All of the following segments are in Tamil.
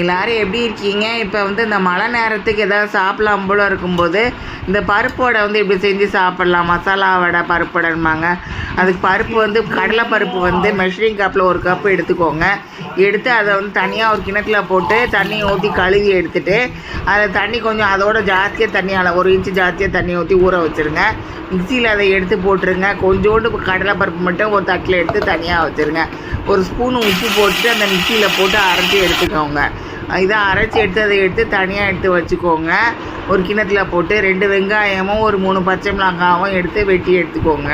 எல்லாரும் எப்படி இருக்கீங்க? இப்போ வந்து இந்த மழை நேரத்துக்கு ஏதாவது சாப்பிடலாம் போல இருக்கும்போது இந்த பருப்பு வடை வந்து இப்படி செஞ்சு சாப்பிட்லாம்? மசாலா வடை பருப்பு வடைம்பாங்க அதுக்கு பருப்பு வந்து கடலை பருப்பு வந்து மெஷரிங் கப்பில் ஒரு கப்பு எடுத்துக்கோங்க. எடுத்து அதை வந்து தனியாக ஒரு கிணத்துல போட்டு தண்ணி ஊற்றி கழுவி எடுத்துட்டு அதில் தண்ணி கொஞ்சம் அதோட ஜாஸ்தியாக தண்ணியால் ஒரு இன்ச்சு ஜாஸ்தியாக தண்ணி ஊற்றி ஊற வச்சுருங்க. மிக்சியில் அதை எடுத்து போட்டுருங்க. கொஞ்சோண்டு கடலை பருப்பு மட்டும் ஒரு தட்டில் எடுத்து தனியாக வச்சுருங்க. ஒரு ஸ்பூன் உப்பு போட்டு அந்த மிக்சியில் போட்டு அரைச்சி எடுத்துக்கோங்க. இதை அரைச்சி எடுத்து அதை எடுத்து தனியாக எடுத்து வச்சுக்கோங்க. ஒரு கிணத்துல போட்டு ரெண்டு வெங்காயமும் ஒரு மூணு பச்சை மிளகாவும் எடுத்து வெட்டி எடுத்துக்கோங்க.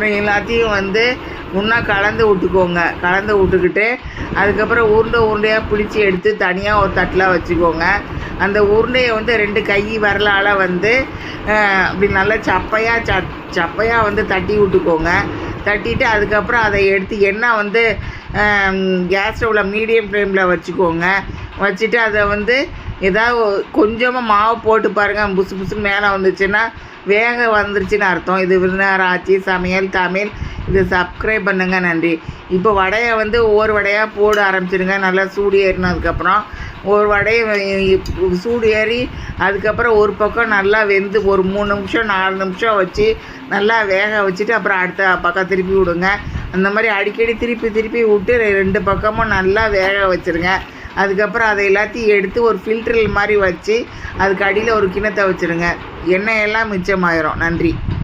அப்புறம் எல்லாத்தையும் வந்து முன்னா கலந்து விட்டுக்கோங்க. கலந்து விட்டுக்கிட்டு அதுக்கப்புறம் உருண்டை உருண்டையாக பிடிச்சி எடுத்து தனியாக ஒரு தட்டில் வச்சுக்கோங்க. அந்த உருண்டையை வந்து ரெண்டு கை வரலால் வந்து அப்படி நல்லா சப்பையாக ச சப்பையாக வந்து தட்டி விட்டுக்கோங்க. தட்டிட்டு அதுக்கப்புறம் அதை எடுத்து எண்ணெய் வந்து கேஸ் ஸ்டவ்வில் மீடியம் ஃப்ளேமில் வச்சுக்கோங்க. வச்சுட்டு அதை வந்து ஏதாவது கொஞ்சமாக மாவு போட்டு பாருங்கள் புசு புசுன்னு மேலே வந்துச்சுன்னா வேக வந்துருச்சுன்னு அர்த்தம். இது விருந்தார ஆட்சி சமையல் தமிழ். இது சப்ஸ்கிரைப் பண்ணுங்க நன்றி. இப்போ வடையை வந்து ஒவ்வொரு வடையாக போட ஆரம்பிச்சிடுங்க நல்லா சூடு ஏறினதுக்கப்புறம் ஒரு வடையை சூடு ஏறி அதுக்கப்புறம் ஒரு பக்கம் நல்லா வெந்து ஒரு மூணு நிமிஷம் நாலு நிமிஷம் வச்சு நல்லா வேக வச்சுட்டு அப்புறம் அடுத்த பக்கம் திருப்பி விடுங்க. அந்த மாதிரி அடிக்கடி திருப்பி திருப்பி விட்டு ரெண்டு பக்கமும் நல்லா வேக வச்சுருங்க. அதுக்கப்புறம் அதை எல்லாத்தையும் எடுத்து ஒரு ஃபில்டரில் மாதிரி வச்சு அதுக்கு அடியில் ஒரு கிணத்தை வச்சுருங்க. எண்ணெயெல்லாம் மிச்சமாயிரும். நன்றி.